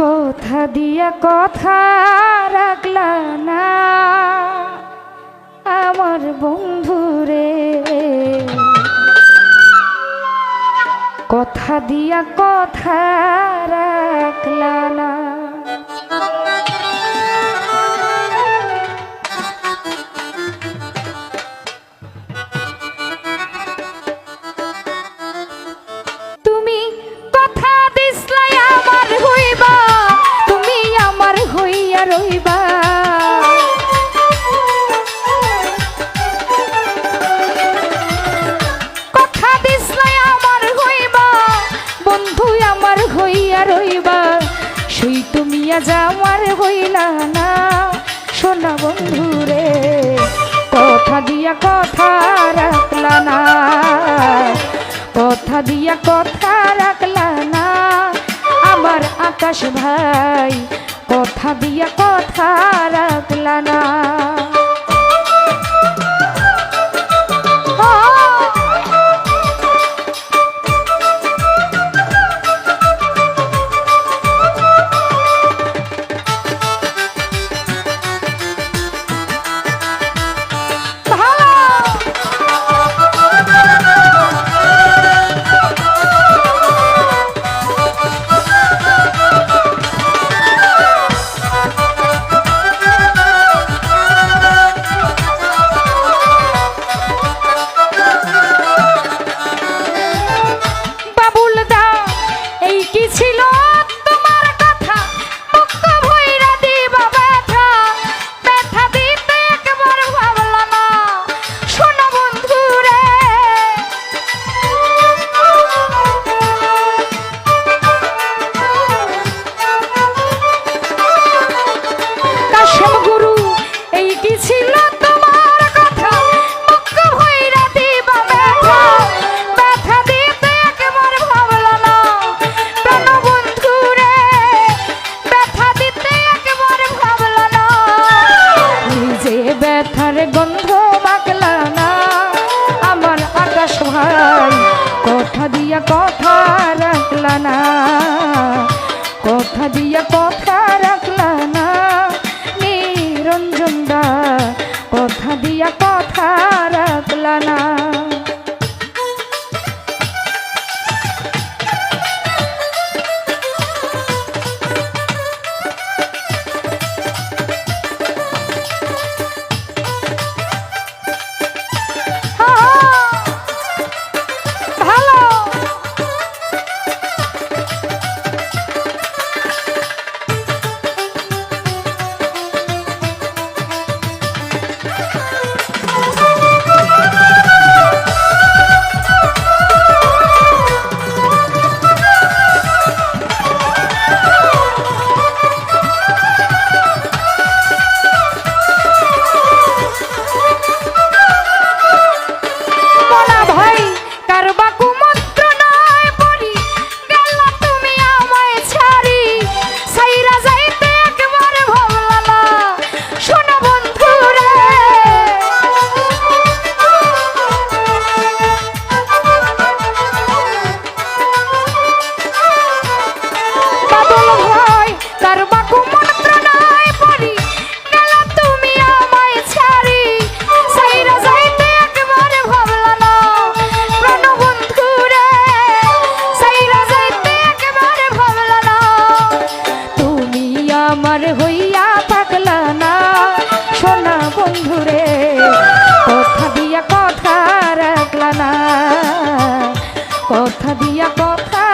কথা দিয়া কথা রাখলা না। আমার বন্ধুরে। কথা দিয়া কথা ভাই কথা দিয়া কথা রাখলানা কথা দিয়া কথা রাখলা না। নিরঞ্জন দা কথা দিয়া কথা রাখলা না। pop, pop.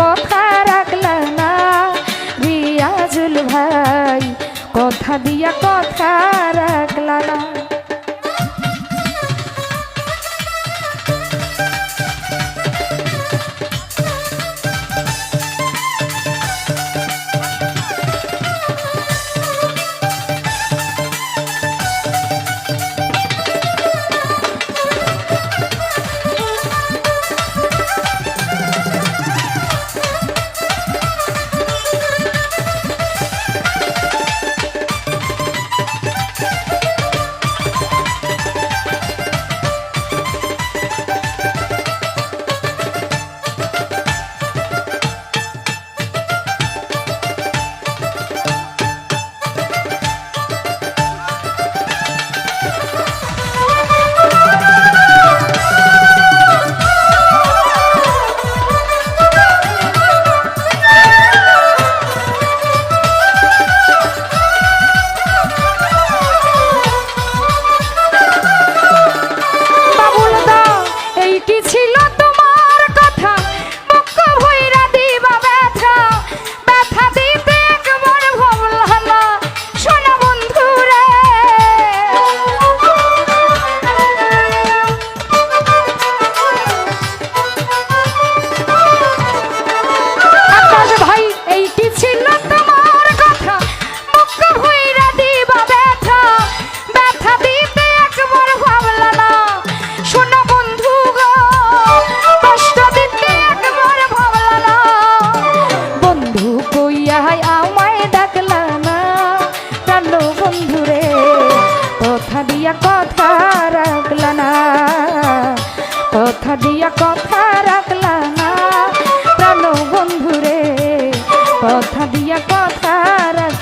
কথা রাখলা না। রিয়াজুল ভাই কথা দিয়া কথা রাখলা না।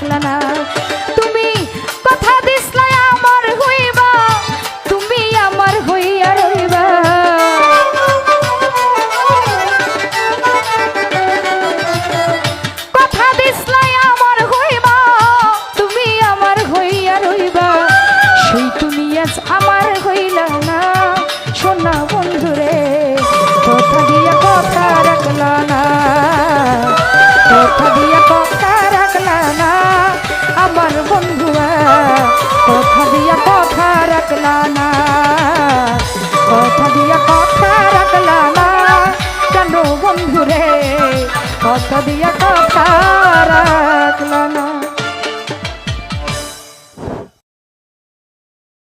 রাখলা না